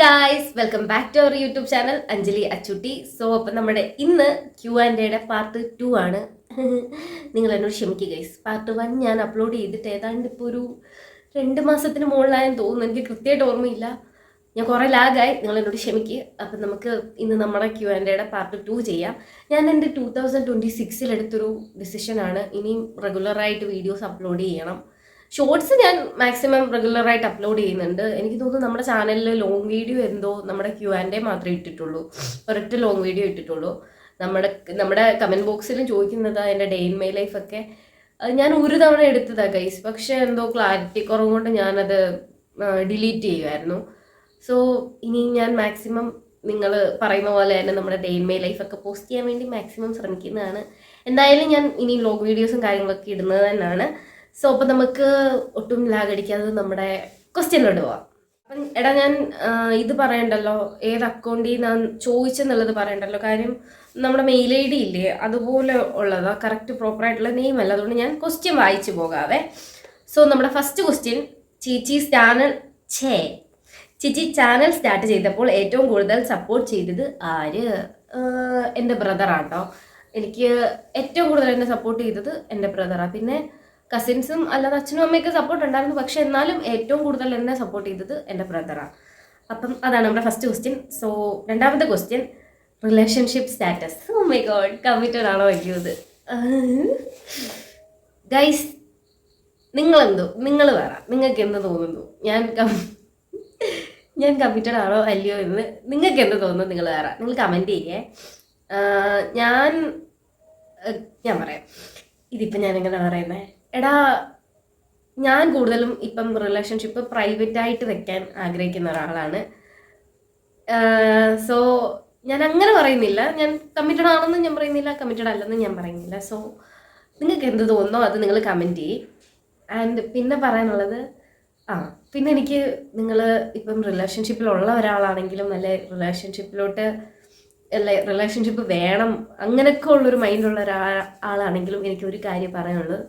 Guys welcome back to our YouTube channel Anjali Achutty so അപ്പം നമ്മുടെ ഇന്ന് Q and എയുടെ പാർട്ട് ടു ആണ്. നിങ്ങൾ എന്നോട് ക്ഷമിക്കുക ഗൈസ് പാർട്ട് വൺ ഞാൻ അപ്ലോഡ് ചെയ്തിട്ട് ഏതാണ്ട് ഇപ്പോൾ ഒരു രണ്ട് മാസത്തിന് മുകളിലായെന്ന് തോന്നുന്നു. എനിക്ക് കൃത്യമായിട്ട് ഓർമ്മയില്ല. ഞാൻ കുറേ ലാഗായി നിങ്ങൾ എന്നോട് ക്ഷമിക്കുക അപ്പം നമുക്ക് ഇന്ന് നമ്മുടെ ക്യു ആൻഡ് എയുടെ പാർട്ട് ടു ചെയ്യാം. ഞാൻ എന്റെ ടു തൗസൻഡ് ട്വന്റി സിക്സിൽ എടുത്തൊരു ഡിസിഷനാണ് ഇനിയും റെഗുലറായിട്ട് വീഡിയോസ് അപ്ലോഡ് ചെയ്യണം. ഷോർട്സ് ഞാൻ മാക്സിമം റെഗുലറായിട്ട് അപ്ലോഡ് ചെയ്യുന്നുണ്ട്. എനിക്ക് തോന്നുന്നു നമ്മുടെ ചാനലിൽ ലോങ് വീഡിയോ എന്തോ നമ്മുടെ ക്യു ആൻഡ് എ മാത്രമേ ഇട്ടിട്ടുള്ളൂ. ഒരൊറ്റ ലോങ് വീഡിയോ ഇട്ടിട്ടുള്ളൂ. നമ്മുടെ നമ്മുടെ കമന്റ് ബോക്സിലും ചോദിക്കുന്നത് എന്റെ ഡേ ഇൻ മൈ ലൈഫ് ഒക്കെ. അത് ഞാൻ ഒരു തവണ എടുത്തതാണ് ഗൈസ് പക്ഷേ എന്തോ ക്ലാരിറ്റി കുറവ് കൊണ്ട് ഞാനത് ഡിലീറ്റ് ചെയ്യുമായിരുന്നു സോ ഇനി ഞാൻ മാക്സിമം നിങ്ങൾ പറയുന്ന പോലെ തന്നെ നമ്മുടെ ഡേ ഇൻ മൈ ലൈഫൊക്കെ പോസ്റ്റ് ചെയ്യാൻ വേണ്ടി മാക്സിമം ശ്രമിക്കുന്നതാണ്. എന്തായാലും ഞാൻ ഇനി ലോഗ് വീഡിയോസും കാര്യങ്ങളൊക്കെ ഇടുന്നത് തന്നെയാണ് സോ അപ്പം നമുക്ക് ഒട്ടും ലാഗടിക്കാതെ നമ്മുടെ ക്വസ്റ്റ്യനിലോട്ട് പോവാം. അപ്പം എടാ ഞാൻ ഇത് പറയണ്ടല്ലോ. ഏത് അക്കൗണ്ടിൽ ഞാൻ ചോദിച്ചെന്നുള്ളത് പറയണ്ടല്ലോ. കാര്യം നമ്മുടെ മെയിൽ ഐ ഡി ഇല്ലേ? അതുപോലെ ഉള്ളതാ. കറക്റ്റ് പ്രോപ്പറായിട്ടുള്ള നെയിം അല്ല. അതുകൊണ്ട് ഞാൻ ക്വസ്റ്റ്യൻ വായിച്ചു പോകാവേ. സോ നമ്മുടെ ഫസ്റ്റ് ക്വസ്റ്റ്യൻ ചീച്ചി ചാനൽ ഛേ. ചിച്ചി ചാനൽ സ്റ്റാർട്ട് ചെയ്തപ്പോൾ ഏറ്റവും കൂടുതൽ സപ്പോർട്ട് ചെയ്തത് ആര്? എന്റെ ബ്രദറാട്ടോ എനിക്ക് ഏറ്റവും കൂടുതൽ എന്നെ സപ്പോർട്ട് ചെയ്തത് എന്റെ ബ്രദറാണ് പിന്നെ കസിൻസും അല്ലാതെ അച്ഛനും അമ്മയൊക്കെ സപ്പോർട്ട് ഉണ്ടായിരുന്നു. പക്ഷെ എന്നാലും ഏറ്റവും കൂടുതൽ എന്നെ സപ്പോർട്ട് ചെയ്തത് എന്റെ ബ്രദറാണ് അപ്പം അതാണ് നമ്മുടെ ഫസ്റ്റ് ക്വസ്റ്റ്യൻ സോ രണ്ടാമത്തെ question relationship status my god committed ആണോ വലിയത് ഗൈസ് നിങ്ങളെന്തോ? നിങ്ങൾ വേറെ. നിങ്ങൾക്ക് എന്ത് തോന്നുന്നു? ഞാൻ ഞാൻ കമ്മിറ്റഡ് ആണോ അല്ലയോ എന്ന് നിങ്ങൾക്ക് എന്ത് തോന്നുന്നു? നിങ്ങൾ വേറെ. നിങ്ങൾ കമന്റ് ചെയ്യേ. ഞാൻ ഞാൻ പറയാം. ഇതിപ്പോൾ ഞാൻ എങ്ങനെ പറയുന്നത് എടാ ഞാൻ കൂടുതലും ഇപ്പം റിലേഷൻഷിപ്പ് പ്രൈവറ്റ് ആയിട്ട് വെക്കാൻ ആഗ്രഹിക്കുന്ന ഒരാളാണ്. സോ ഞാൻ അങ്ങനെ പറയുന്നില്ല. ഞാൻ കമ്മിറ്റഡ് ആണെന്ന് ഞാൻ പറയുന്നില്ല കമ്മിറ്റഡ് അല്ലെന്ന് ഞാൻ പറയുന്നില്ല. സോ നിങ്ങൾക്ക് എന്ത് തോന്നുന്നോ അത് നിങ്ങൾ കമന്റ് ചെയ്യും. ആൻഡ് പിന്നെ പറയാനുള്ളത് ആ പിന്നെ എനിക്ക് നിങ്ങൾ ഇപ്പം റിലേഷൻഷിപ്പിലുള്ള ഒരാളാണെങ്കിലും അല്ലെ റിലേഷൻഷിപ്പിലോട്ട് അല്ലെ റിലേഷൻഷിപ്പ് വേണം അങ്ങനെയൊക്കെ ഉള്ളൊരു മൈൻഡുള്ള ഒരാ ആളാണെങ്കിലും എനിക്ക് ഒരു കാര്യം പറയാനുള്ളത്.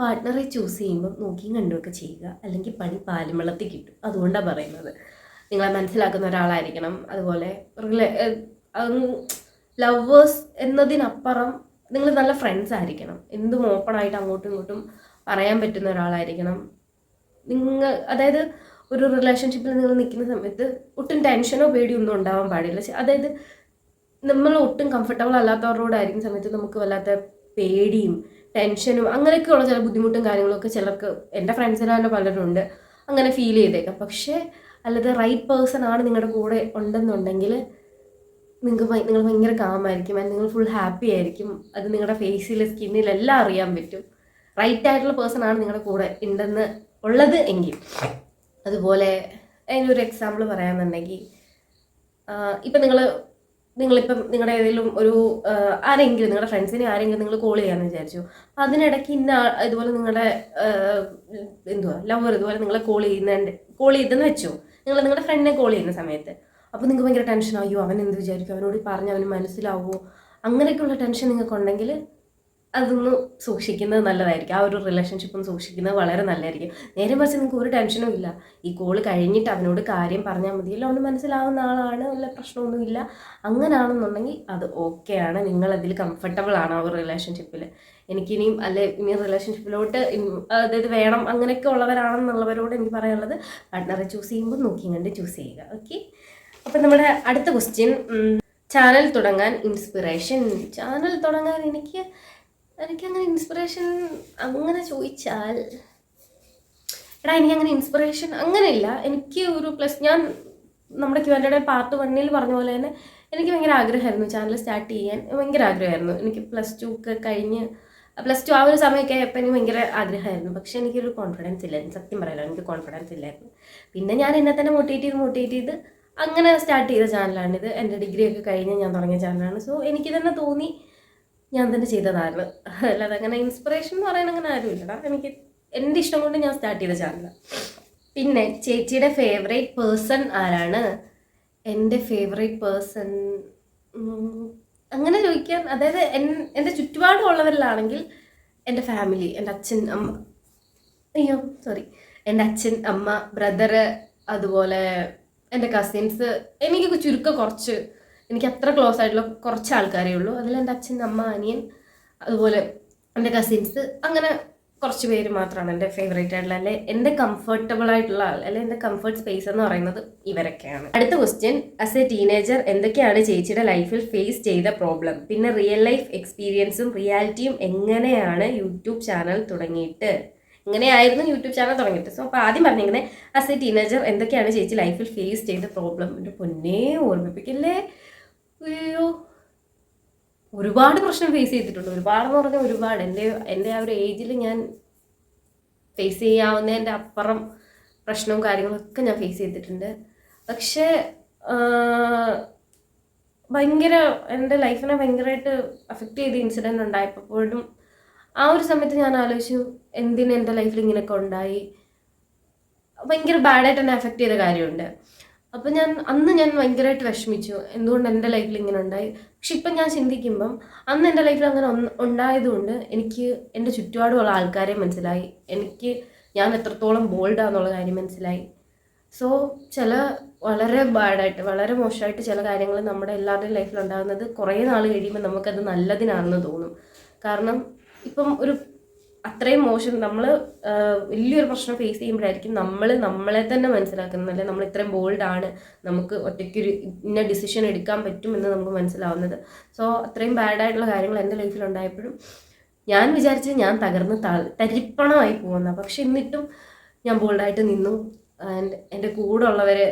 പാർട്ട്ണറെ ചൂസ് ചെയ്യുമ്പോൾ നോക്കിയും കണ്ടുമൊക്കെ ചെയ്യുക. അല്ലെങ്കിൽ പണി പാലും കിട്ടും. അതുകൊണ്ടാണ് പറയുന്നത്. നിങ്ങളെ മനസ്സിലാക്കുന്ന ഒരാളായിരിക്കണം. അതുപോലെ ലവേഴ്സ് എന്നതിനപ്പുറം നിങ്ങൾ നല്ല ഫ്രണ്ട്സ് ആയിരിക്കണം. എന്തും ഓപ്പണായിട്ട് അങ്ങോട്ടും ഇങ്ങോട്ടും പറയാൻ പറ്റുന്ന ഒരാളായിരിക്കണം. നിങ്ങൾ അതായത് ഒരു റിലേഷൻഷിപ്പിൽ നിങ്ങൾ നിൽക്കുന്ന സമയത്ത് ഒട്ടും ടെൻഷനോ പേടിയോ ഒന്നും ഉണ്ടാവാൻ പാടില്ല. അതായത് നമ്മൾ ഒട്ടും കംഫർട്ടബിൾ അല്ലാത്തവരോടായിരിക്കും സമയത്ത് നമുക്ക് വല്ലാത്ത പേടിയും ടെൻഷനും അങ്ങനെയൊക്കെയുള്ള ചില ബുദ്ധിമുട്ടും കാര്യങ്ങളൊക്കെ ചിലർക്ക് എന്റെ ഫ്രണ്ട്സിന് തന്നെ പലരും ഉണ്ട് അങ്ങനെ ഫീൽ ചെയ്തേക്കാം. പക്ഷേ അല്ലാതെ റൈറ്റ് പേഴ്സൺ ആണ് നിങ്ങളുടെ കൂടെ ഉണ്ടെന്നുണ്ടെങ്കിൽ നിങ്ങൾക്ക് നിങ്ങൾ ഭയങ്കര കാമായിരിക്കും ആൻഡ് നിങ്ങൾ ഫുൾ ഹാപ്പി ആയിരിക്കും. അത് നിങ്ങളുടെ ഫേസിൽ സ്കിന്നിലെല്ലാം അറിയാൻ പറ്റും. റൈറ്റ് ആയിട്ടുള്ള പേഴ്സൺ ആണ് നിങ്ങളുടെ കൂടെ ഉണ്ടെന്ന് ഉള്ളത് എങ്കിൽ. അതുപോലെ അതിനൊരു എക്സാമ്പിൾ പറയാമെന്നുണ്ടെങ്കിൽ ഇപ്പം നിങ്ങൾ നിങ്ങളിപ്പം നിങ്ങളുടെ ഏതെങ്കിലും ഒരു ആരെങ്കിലും നിങ്ങളുടെ ഫ്രണ്ട്സിനെ ആരെങ്കിലും നിങ്ങൾ കോൾ ചെയ്യാമെന്ന് വിചാരിച്ചു. അതിനിടയ്ക്ക് ഇന്ന ഇതുപോലെ നിങ്ങളുടെ എന്തുവാ ലവർ ഇതുപോലെ നിങ്ങളെ കോൾ ചെയ്യുന്നുണ്ട് കോൾ ചെയ്തെന്ന് വെച്ചു. നിങ്ങൾ നിങ്ങളുടെ ഫ്രണ്ടിനെ കോൾ ചെയ്യുന്ന സമയത്ത്. അപ്പോൾ നിങ്ങൾക്ക് ഭയങ്കര ടെൻഷൻ അയ്യോ അവൻ എന്ത് വിചാരിക്കും? അവനോട് പറഞ്ഞ് അവന് മനസ്സിലാവുമോ അങ്ങനെയൊക്കെയുള്ള ടെൻഷൻ നിങ്ങൾക്കുണ്ടെങ്കിൽ അതൊന്ന് സൂക്ഷിക്കുന്നത് നല്ലതായിരിക്കും. ആ ഒരു റിലേഷൻഷിപ്പ് ഒന്ന് സൂക്ഷിക്കുന്നത് വളരെ നല്ലതായിരിക്കും. നേരെ മറിച്ച് നിങ്ങൾക്ക് ഒരു ടെൻഷനും ഇല്ല. ഈ കോൾ കഴിഞ്ഞിട്ട് അവനോട് കാര്യം പറഞ്ഞാൽ മതിയല്ലോ അവന് മനസ്സിലാവുന്ന ആളാണ്. വല്ല പ്രശ്നമൊന്നുമില്ല അങ്ങനെയാണെന്നുണ്ടെങ്കിൽ അത് ഓക്കെയാണ് നിങ്ങളതിൽ കംഫർട്ടബിൾ ആണ് ആ ഒരു റിലേഷൻഷിപ്പിൽ എനിക്കിനിയും അല്ലെ ഇനി റിലേഷൻഷിപ്പിലോട്ട് അതായത് വേണം അങ്ങനെയൊക്കെ ഉള്ളവരാണെന്നുള്ളവരോട് എനിക്ക് പറയാനുള്ളത് പാർട്ട്ണറെ ചൂസ് ചെയ്യുമ്പോൾ നോക്കി കണ്ട് ചൂസ് ചെയ്യുക. ഓക്കെ അപ്പം നമ്മുടെ അടുത്ത ക്വസ്റ്റ്യൻ ചാനൽ തുടങ്ങാൻ ഇൻസ്പിറേഷൻ ചാനൽ തുടങ്ങാൻ എനിക്ക് എനിക്കങ്ങനെ ഇൻസ്പിറേഷൻ അങ്ങനെ ചോദിച്ചാൽ എടാ എനിക്കങ്ങനെ ഇൻസ്പിറേഷൻ അങ്ങനെയില്ല എനിക്ക് ഒരു പ്ലസ് ഞാൻ നമ്മുടെ ക്യൂന്റെ പാർട്ട് വണ്ണിൽ പറഞ്ഞ പോലെ തന്നെ എനിക്ക് ഭയങ്കര ആഗ്രഹമായിരുന്നു ചാനൽ സ്റ്റാർട്ട് ചെയ്യാൻ. ഭയങ്കര ആഗ്രഹമായിരുന്നു. എനിക്ക് പ്ലസ് ടു ഒക്കെ കഴിഞ്ഞ് പ്ലസ് ടു ആ ഒരു സമയമൊക്കെ ആയപ്പോൾ എനിക്ക് ഭയങ്കര ആഗ്രഹമായിരുന്നു. പക്ഷേ എനിക്കൊരു കോൺഫിഡൻസ് ഇല്ലായിരുന്നു. സത്യം പറയാലോ എനിക്ക് കോൺഫിഡൻസ് ഇല്ലായിരുന്നു. പിന്നെ ഞാൻ എന്നെ തന്നെ മോട്ടിവേറ്റ് ചെയ്ത് മോട്ടിവേറ്റ് ചെയ്ത് അങ്ങനെ സ്റ്റാർട്ട് ചെയ്ത ചാനലാണിത് എന്റെ ഡിഗ്രി ഒക്കെ കഴിഞ്ഞ് ഞാൻ തുടങ്ങിയ ചാനലാണ് സോ എനിക്ക് തന്നെ തോന്നി ഞാൻ തന്നെ ചെയ്തതാണ് അല്ലാതെ അങ്ങനെ ഇൻസ്പിറേഷൻ എന്ന് പറയാൻ അങ്ങനെ ആരുമില്ലടാ. എനിക്ക് എന്റെ ഇഷ്ടം കൊണ്ട് ഞാൻ സ്റ്റാർട്ട് ചെയ്ത ചാനൽ പിന്നെ ചേച്ചിയുടെ ഫേവറേറ്റ് പേഴ്സൺ ആരാണ്? എന്റെ ഫേവറേറ്റ് പേഴ്സൺ അങ്ങനെ ചോദിക്കാൻ അതായത് എൻ- എന്റെ ചുറ്റുപാടുള്ളവരിലാണെങ്കിൽ എന്റെ ഫാമിലി എന്റെ അച്ഛൻ അമ്മ അയ്യോ സോറി എന്റെ അച്ഛൻ അമ്മ ബ്രദറ് അതുപോലെ എന്റെ കസിൻസ് എനിക്ക് ചുരുക്കം കുറച്ച് എനിക്ക് അത്ര ക്ലോസ് ആയിട്ടുള്ള കുറച്ച് ആൾക്കാരേ ഉള്ളൂ. അതിൽ എന്റെ അച്ഛൻ അമ്മ അനിയൻ അതുപോലെ എന്റെ കസിൻസ് അങ്ങനെ കുറച്ച് പേര് മാത്രമാണ് എന്റെ ഫേവറേറ്റ് ആയിട്ടുള്ള അല്ലെ എന്റെ കംഫർട്ടബിൾ ആയിട്ടുള്ള ആൾ അല്ലെ എന്റെ കംഫർട്ട് സ്പേസ് എന്ന് പറയുന്നത് ഇവരൊക്കെയാണ്. അടുത്ത ക്വസ്റ്റ്യൻ ആസ് എ ടീനേജർ എന്തൊക്കെയാണ് ചേച്ചിയുടെ ലൈഫിൽ ഫേസ് ചെയ്ത പ്രോബ്ലം പിന്നെ റിയൽ ലൈഫ് എക്സ്പീരിയൻസും റിയാലിറ്റിയും എങ്ങനെയാണ് യൂട്യൂബ് ചാനൽ തുടങ്ങിയിട്ട്? ഇങ്ങനെയായിരുന്നു യൂട്യൂബ് ചാനൽ തുടങ്ങിയിട്ട്. സോ അപ്പോൾ ആദ്യം പറഞ്ഞിരിക്കുന്നത് ആസ് എ ടീനേജർ എന്തൊക്കെയാണ് ചേച്ചി ലൈഫിൽ ഫേസ് ചെയ്ത പ്രോബ്ലം എന്റെ പൊന്നേ ഓർമ്മിപ്പിക്കല്ലേ? അയ്യോ ഒരുപാട് പ്രശ്നം ഫേസ് ചെയ്തിട്ടുണ്ട്. ഒരുപാടെന്ന് പറഞ്ഞാൽ ഒരുപാട്. എന്റെ എന്റെ ആ ഒരു ഏജിൽ ഞാൻ ഫേസ് ചെയ്യാവുന്നതിന്റെ അപ്പുറം പ്രശ്നവും കാര്യങ്ങളൊക്കെ ഞാൻ ഫേസ് ചെയ്തിട്ടുണ്ട്. പക്ഷേ ഭയങ്കര എന്റെ ലൈഫിനെ ഭയങ്കരമായിട്ട് അഫക്റ്റ് ചെയ്ത ഇൻസിഡന്റ് ഉണ്ടായപ്പോഴും ആ ഒരു സമയത്ത് ഞാൻ ആലോചിച്ചു എന്തിന് എന്റെ ലൈഫിൽ ഇങ്ങനെയൊക്കെ ഉണ്ടായി? ഭയങ്കര ബാഡായിട്ട് എന്നെ അഫക്റ്റ് ചെയ്ത കാര്യമുണ്ട്. അപ്പം ഞാൻ അന്ന് ഞാൻ ഭയങ്കരമായിട്ട് വിഷമിച്ചു. എന്തുകൊണ്ട് എന്റെ ലൈഫിൽ ഇങ്ങനെ ഉണ്ടായി? പക്ഷെ ഇപ്പം ഞാൻ ചിന്തിക്കുമ്പം അന്ന് എന്റെ ലൈഫിൽ അങ്ങനെ ഉണ്ടായതുകൊണ്ട് എനിക്ക് എന്റെ ചുറ്റുപാടുമുള്ള ആൾക്കാരെ മനസ്സിലായി. എനിക്ക് ഞാൻ എത്രത്തോളം ബോൾഡാന്നുള്ള കാര്യം മനസ്സിലായി. സോ ചില വളരെ ബാഡായിട്ട് വളരെ മോശമായിട്ട് ചില കാര്യങ്ങൾ നമ്മുടെ എല്ലാവരുടെയും ലൈഫിൽ ഉണ്ടാകുന്നത് കുറേ നാൾ കഴിയുമ്പോൾ നമുക്കത് നല്ലതിനാണെന്ന് തോന്നും. കാരണം ഇപ്പം ഒരു അത്രയും മോശം. നമ്മൾ വലിയൊരു പ്രശ്നം ഫേസ് ചെയ്യുമ്പോഴായിരിക്കും നമ്മൾ നമ്മളെ തന്നെ മനസ്സിലാക്കുന്നത്. അല്ലെ? നമ്മൾ ഇത്രയും ബോൾഡാണ് നമുക്ക് ഒറ്റയ്ക്കൊരു ഇന്ന ഡിസിഷൻ എടുക്കാൻ പറ്റും എന്ന് നമുക്ക് മനസ്സിലാവുന്നത്. സോ അത്രയും ബാഡായിട്ടുള്ള കാര്യങ്ങൾ എന്റെ ലൈഫിൽ ഉണ്ടായപ്പോഴും ഞാൻ വിചാരിച്ചത് ഞാൻ തകർന്ന് തരിപ്പണമായി പോകുന്ന. പക്ഷെ എന്നിട്ടും ഞാൻ ബോൾഡായിട്ട് നിന്നു. ആൻഡ് എന്റെ കൂടെ ഉള്ളവരെ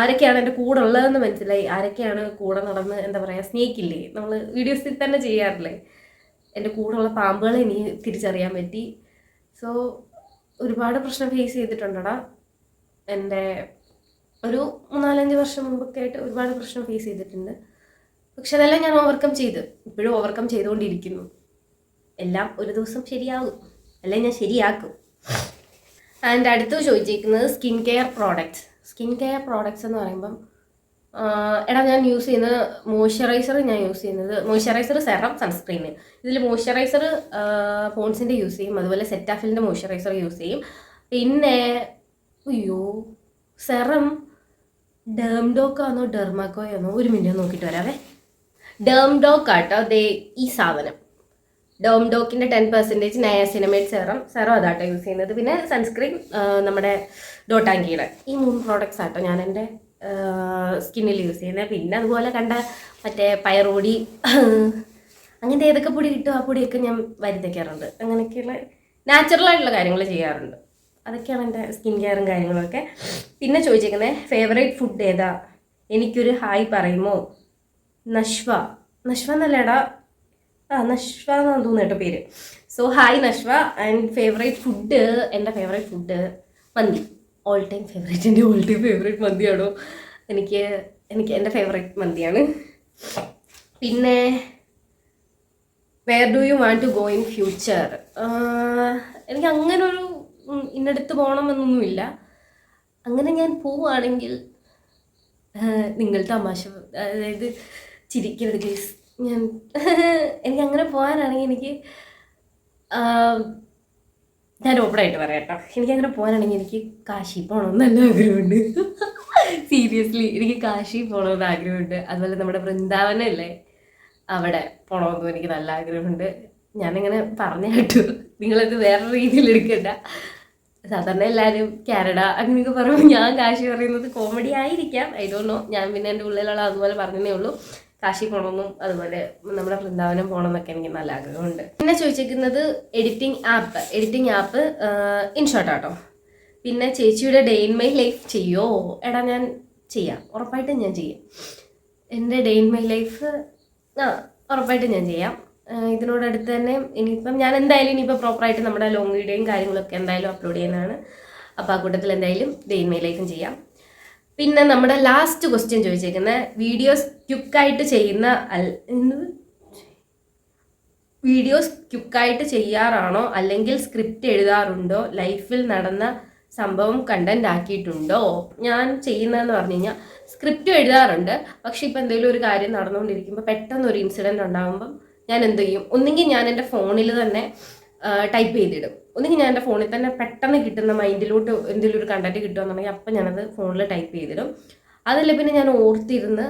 ആരൊക്കെയാണ് എന്റെ കൂടെ ഉള്ളതെന്ന് മനസ്സിലായി. ആരൊക്കെയാണ് കൂടെ നടന്ന് എന്താ പറയുക സ്നേഹിക്കില്ലേ? നമ്മൾ വീഡിയോസിൽ തന്നെ ചെയ്യാറില്ലേ? എന്റെ കൂടെയുള്ള പാമ്പുകളെ എനിക്ക് തിരിച്ചറിയാൻ പറ്റി. സോ ഒരുപാട് പ്രശ്നം ഫേസ് ചെയ്തിട്ടുണ്ടടാ. എന്റെ ഒരു മൂന്നാലഞ്ച് വർഷം മുമ്പൊക്കെ ആയിട്ട് ഒരുപാട് പ്രശ്നം ഫേസ് ചെയ്തിട്ടുണ്ട്. പക്ഷെ അതെല്ലാം ഞാൻ ഓവർകം ചെയ്ത്. ഇപ്പോഴും ഓവർകം ചെയ്തുകൊണ്ടിരിക്കുന്നു. എല്ലാം ഒരു ദിവസം ശരിയാകും. അല്ലെ ഞാൻ ശരിയാക്കും. ആൻഡ് അടുത്ത് ചോദിച്ചിരിക്കുന്നത് skin care products skin care products എന്ന് പറയുമ്പം എടാ ഞാൻ യൂസ് ചെയ്യുന്നത് മോയ്സ്ചറൈസർ ഞാൻ യൂസ് ചെയ്യുന്നത് മോയ്സ്ചറൈസർ സെറം സൺസ്ക്രീൻ ഇതിൽ മോയ്സ്ചറൈസർ പോൺസിന്റെ യൂസ് ചെയ്യും. അതുപോലെ സെറ്റാഫിലിന്റെ മോയ്സ്ചറൈസർ യൂസ് ചെയ്യും. പിന്നെ അയ്യോ സെറം ഡേംഡോക്കാണോ ഡെർമാക്കോയാണോ ഒരു മിനിറ്റ് നോക്കിയിട്ട് വരാവേ. ഡേംഡോക്കാട്ടോ ദേ ഈ സാധനം. ഡോംഡോക്കിന്റെ ten percentage niacinamide serum serum അതാട്ടോ use ചെയ്യുന്നത്. പിന്നെ സൺസ്ക്രീൻ നമ്മുടെ ഡോട്ടാങ്കിയുടെ ഈ മൂന്ന് പ്രോഡക്റ്റ്സ് ആട്ടോ ഞാൻ എന്റെ സ്കിന്നിൽ യൂസ് ചെയ്യുന്നത് പിന്നെ അതുപോലെ കണ്ട മറ്റേ പയറുപൊടി അങ്ങനത്തെ ഏതൊക്കെ പൊടി കിട്ടും ആ പൊടിയൊക്കെ ഞാൻ വരുത്തിക്കാറുണ്ട്. അങ്ങനെയൊക്കെയുള്ള നാച്ചുറൽ ആയിട്ടുള്ള കാര്യങ്ങൾ ചെയ്യാറുണ്ട്. അതൊക്കെയാണ് എന്റെ സ്കിൻ കെയറും കാര്യങ്ങളൊക്കെ. പിന്നെ ചോദിച്ചേക്കുന്നത് ഫേവറേറ്റ് ഫുഡ് ഏതാ? എനിക്കൊരു ഹായ് പറയുമോ? നഷ്വ നഷ്വ എന്നല്ലേടാ. ആ നഷ്വ എന്നാണ് തോന്നുന്നു കേട്ടോ പേര്. So hi Nashwa and favourite food എന്റെ favourite food mandi. All time favourite എന്റെ ഓൾ ടൈം ഫേവറേറ്റ് മന്തിയാണോ? എനിക്ക് എനിക്ക് എന്റെ ഫേവറേറ്റ് മന്തിയാണ്. പിന്നെ where do you want to go in future എനിക്ക് അങ്ങനെ ഒരു ഇന്നടുത്ത് പോകണമെന്നൊന്നുമില്ല. അങ്ങനെ ഞാൻ പോവുകയാണെങ്കിൽ നിങ്ങൾ തമാശ അതായത് ചിരിക്കരുത് പ്ലീസ് ഞാൻ എനിക്ക് അങ്ങനെ പോകാനാണെങ്കിൽ എനിക്ക് ഞാൻ ഓപ്പണായിട്ട് പറയാം കേട്ടോ. എനിക്ക് അങ്ങനെ പോകാനാണെങ്കിൽ എനിക്ക് കാശി പോകണമെന്ന് നല്ല ആഗ്രഹമുണ്ട്. സീരിയസ്ലി എനിക്ക് കാശി പോകണമെന്ന് ആഗ്രഹമുണ്ട്. അതുപോലെ നമ്മുടെ വൃന്ദാവനല്ലേ അവിടെ പോകണമെന്നും എനിക്ക് നല്ല ആഗ്രഹമുണ്ട്. ഞാനിങ്ങനെ പറഞ്ഞു കേട്ടു. നിങ്ങളത് വേറെ രീതിയിൽ എടുക്കണ്ട. സാധാരണ എല്ലാവരും കാനഡ അങ്ങനെയൊക്കെ പറയുമ്പോൾ ഞാൻ കാശി പറയുന്നത് കോമഡി ആയിരിക്കാം. ഐ ഡോ നോ ഞാൻ പിന്നെ എന്റെ ഉള്ളിലുള്ള അതുപോലെ പറഞ്ഞതേ ഉള്ളൂ. കാശി പോകണമെന്നും അതുപോലെ നമ്മുടെ വൃന്ദാവനം പോകണമെന്നൊക്കെ എനിക്ക് നല്ല ആഗ്രഹമുണ്ട്. പിന്നെ ചോദിച്ചിരിക്കുന്നത് editing app editing app InShot ആട്ടോ പിന്നെ ചേച്ചിയുടെ ഡേ ഇൻ മൈ ലൈഫ് ചെയ്യോ? എടാ ഞാൻ ചെയ്യാം. ഉറപ്പായിട്ടും ഞാൻ ചെയ്യാം. എന്റെ ഡേ ഇൻ മൈ ലൈഫ് ആ ഉറപ്പായിട്ടും ഞാൻ ചെയ്യാം. ഇതിനോടടുത്ത് തന്നെ ഇനിയിപ്പം ഞാൻ എന്തായാലും ഇനിയിപ്പോൾ പ്രോപ്പറായിട്ട് നമ്മുടെ ലോങ് വീഡിയോയും കാര്യങ്ങളൊക്കെ എന്തായാലും അപ്ലോഡ് ചെയ്യുന്നതാണ്. അപ്പോൾ ആ കൂട്ടത്തിൽ എന്തായാലും ഡേ ഇൻ മൈ ലൈഫും ചെയ്യാം. പിന്നെ നമ്മുടെ ലാസ്റ്റ് ക്വസ്റ്റ്യൻ ചോദിച്ചേക്കുന്ന വീഡിയോസ് ക്യുക്കായിട്ട് ചെയ്യുന്ന വീഡിയോസ് ക്യുക്കായിട്ട് ചെയ്യാറാണോ അല്ലെങ്കിൽ സ്ക്രിപ്റ്റ് എഴുതാറുണ്ടോ? ലൈഫിൽ നടന്ന സംഭവം കണ്ടന്റ് ആക്കിയിട്ടുണ്ടോ? ഞാൻ ചെയ്യുന്നതെന്ന് പറഞ്ഞു കഴിഞ്ഞാൽ സ്ക്രിപ്റ്റ് എഴുതാറുണ്ട്. പക്ഷെ ഇപ്പം എന്തെങ്കിലും ഒരു കാര്യം നടന്നുകൊണ്ടിരിക്കുമ്പോൾ പെട്ടെന്ന് ഒരു ഇൻസിഡന്റ് ഉണ്ടാകുമ്പം ഞാൻ എന്ത് ചെയ്യും? ഒന്നുകിൽ ഞാൻ എന്റെ ഫോണിൽ തന്നെ ടൈപ്പ് ചെയ്തിടും. ഒന്നുകിൽ ഞാൻ എന്റെ ഫോണിൽ തന്നെ പെട്ടെന്ന് കിട്ടുന്ന മൈൻഡിലോട്ട് എന്തെങ്കിലും ഒരു കണ്ടന്റ് കിട്ടുകയെന്നുണ്ടെങ്കിൽ അപ്പം ഞാനത് ഫോണിൽ ടൈപ്പ് ചെയ്തിടും. അതല്ല പിന്നെ ഞാൻ ഓർത്തിരുന്ന്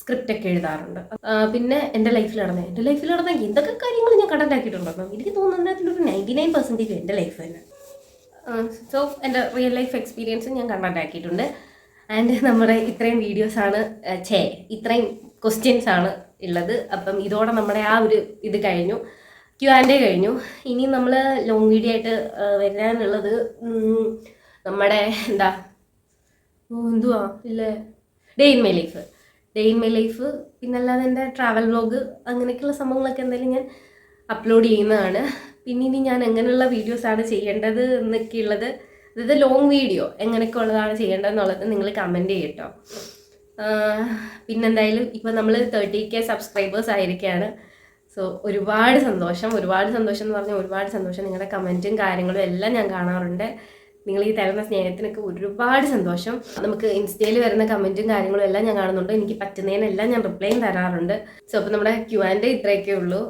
സ്ക്രിപ്റ്റൊക്കെ എഴുതാറുണ്ട്. പിന്നെ എന്റെ ലൈഫിൽ നടന്ന എന്റെ ലൈഫിൽ നടന്ന എന്തൊക്കെ കാര്യങ്ങൾ ഞാൻ കണ്ടന്റ് ആക്കിയിട്ടുണ്ടോ എനിക്ക് തോന്നുന്നത് അതിലൊരു നയന്റി നയൻ പെർസെന്റേജ് എന്റെ ലൈഫ് തന്നെ. സോ എന്റെ റിയൽ ലൈഫ് എക്സ്പീരിയൻസ് ഞാൻ കണ്ടന്റ് ആക്കിയിട്ടുണ്ട്. ആൻഡ് നമ്മുടെ ഇത്രയും വീഡിയോസാണ് ഛേ ഇത്രയും ക്വസ്റ്റ്യൻസ് ആണ് ഉള്ളത്. അപ്പം ഇതോടെ നമ്മുടെ ആ ഒരു ഇത് കഴിഞ്ഞു. ക്യു ആൻഡ് കഴിഞ്ഞു. ഇനി നമ്മൾ ലോങ് വീഡിയോ ആയിട്ട് വരാനുള്ളത് നമ്മുടെ എന്താ എന്തുവാ ഇല്ലേ? Day in my life day in my life പിന്നെ അല്ലാതെ എന്റെ ട്രാവൽ വ്ലോഗ് അങ്ങനെയൊക്കെയുള്ള സംഭവങ്ങളൊക്കെ എന്തായാലും ഞാൻ അപ്ലോഡ് ചെയ്യുന്നതാണ്. പിന്നെ ഇനി ഞാൻ എങ്ങനെയുള്ള വീഡിയോസാണ് ചെയ്യേണ്ടത് എന്നൊക്കെയുള്ളത്. അതായത് ലോങ് വീഡിയോ എങ്ങനെയൊക്കെ ഉള്ളതാണ് ചെയ്യേണ്ടതെന്നുള്ളത് നിങ്ങൾ കമന്റ് ചെയ്യട്ടോ. പിന്നെന്തായാലും ഇപ്പോൾ നമ്മൾ തേർട്ടി കെ സബ്സ്ക്രൈബേഴ്സ് ആയിരിക്കുകയാണ് സോ ഒരുപാട് സന്തോഷം. ഒരുപാട് സന്തോഷം എന്ന് പറഞ്ഞാൽ ഒരുപാട് സന്തോഷം. നിങ്ങളുടെ കമന്റും കാര്യങ്ങളും എല്ലാം ഞാൻ കാണാറുണ്ട്. നിങ്ങൾ ഈ തരുന്ന സ്നേഹത്തിനൊക്കെ ഒരുപാട് സന്തോഷം. നമുക്ക് ഇൻസ്റ്റയിൽ വരുന്ന കമന്റും കാര്യങ്ങളും എല്ലാം ഞാൻ കാണുന്നുണ്ട്. എനിക്ക് പറ്റുന്നതിനെല്ലാം ഞാൻ റിപ്ലൈയും തരാറുണ്ട്. സോ അപ്പോൾ നമ്മുടെ ക്യു ആൻഡ് ഇത്രയൊക്കെ ഉള്ളൂ.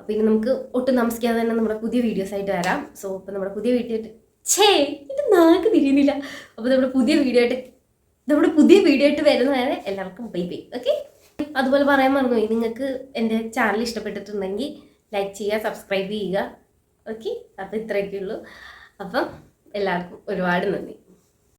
അപ്പോൾ ഇനി നമുക്ക് ഒട്ടും താമസിക്കാതെ തന്നെ നമ്മുടെ പുതിയ വീഡിയോസ് ആയിട്ട് വരാം. സോ അപ്പോൾ നമ്മുടെ പുതിയ വീഡിയോ ആയിട്ട് ഛേ ഇത് നാക്ക് തിരിയുന്നില്ല. അപ്പോൾ നമ്മുടെ പുതിയ വീഡിയോ ആയിട്ട് നമ്മുടെ പുതിയ വീഡിയോ ആയിട്ട് വരുന്നതാണ് എല്ലാവർക്കും ബൈ ബൈ ഓക്കെ അതുപോലെ പറയാൻ മറന്നുപോയി. നിങ്ങൾക്ക് എന്റെ ചാനൽ ഇഷ്ടപ്പെട്ടിട്ടുണ്ടെങ്കിൽ ലൈക്ക് ചെയ്യുക സബ്സ്ക്രൈബ് ചെയ്യുക. ഓക്കെ അപ്പോൾ ഇത്രയൊക്കെ ഉള്ളൂ അപ്പം എല്ലാവർക്കും ഒരുപാട് നന്ദി.